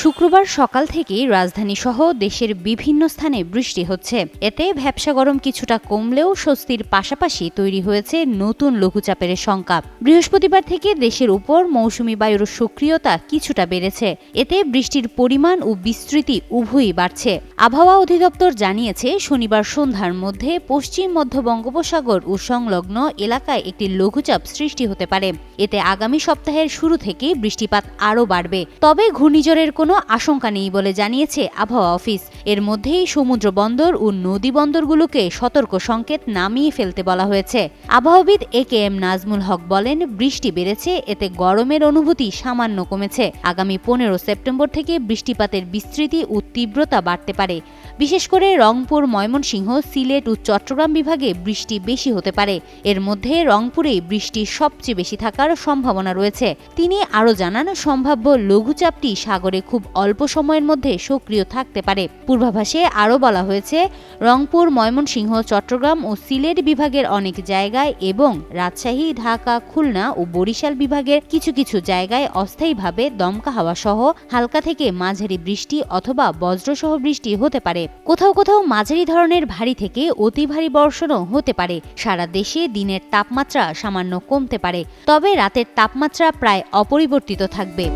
শুক্রবার সকাল থেকেই রাজধানী সহ দেশের বিভিন্ন স্থানে বৃষ্টি হচ্ছে। এতে ভ্যাবসা গরম কিছুটা কমলেও স্বস্তির পাশাপাশি তৈরি হয়েছে নতুন লঘুচাপের শঙ্কা। বৃহস্পতিবার থেকে দেশের উপর মৌসুমি বায়ুর সক্রিয়তা কিছুটা বেড়েছে। এতে বৃষ্টির পরিমাণ ও বিস্তৃতি উভয়ই বাড়ছে। আবহাওয়া অধিদপ্তর জানিয়েছে, শনিবার সন্ধ্যার মধ্যে পশ্চিম মধ্য বঙ্গোপসাগর ও সংলগ্ন এলাকায় একটি লঘুচাপ সৃষ্টি হতে পারে। এতে আগামী সপ্তাহের শুরু থেকে বৃষ্টিপাত আরও বাড়বে। তবে ঘূর্ণিঝড়ের কোনো আশঙ্কা নেই বলে জানিয়েছে আবহাওয়া অফিস। এর মধ্যেই সমুদ্র বন্দর ও নদী বন্দরগুলোকে সতর্ক সংকেত নামিয়ে ফেলতে বলা হয়েছে। আবহাওয়াবিদ এ কে এম নাজমুল হক বলেন, বৃষ্টি বেড়েছে, এতে গরমের অনুভূতি সামান্য কমেছে। আগামী পনেরো সেপ্টেম্বর থেকে বৃষ্টিপাতের বিস্তৃতি ও তীব্রতা বাড়তে পারে। বিশেষ করে রংপুর, ময়মনসিংহ, সিলেট ও চট্টগ্রাম বিভাগে বৃষ্টি বেশি হতে পারে। এর মধ্যে রংপুরে বৃষ্টি সবচেয়ে বেশি থাকার সম্ভাবনা রয়েছে। তিনি আরও জানান, সম্ভাব্য লঘুচাপটি সাগরে খুব অল্প সময়ের মধ্যে সক্রিয় থাকতে পারে। পূর্বাভাসে আরও বলা হয়েছে, রংপুর, ময়মনসিংহ, চট্টগ্রাম ও সিলেট বিভাগের অনেক জায়গায় এবং রাজশাহী, ঢাকা, খুলনা ও বরিশাল বিভাগের কিছু কিছু জায়গায় অস্থায়ীভাবে দমকা হাওয়া সহ হালকা থেকে মাঝারি বৃষ্টি অথবা বজ্রসহ বৃষ্টি হতে পারে। কোথাও কোথাও মাঝারি ধরনের ভারী থেকে অতি ভারী বর্ষণও হতে পারে। সারা দেশে দিনের তাপমাত্রা সামান্য কমতে পারে। তবে রাতের তাপমাত্রা প্রায় অপরিবর্তিত থাকবে।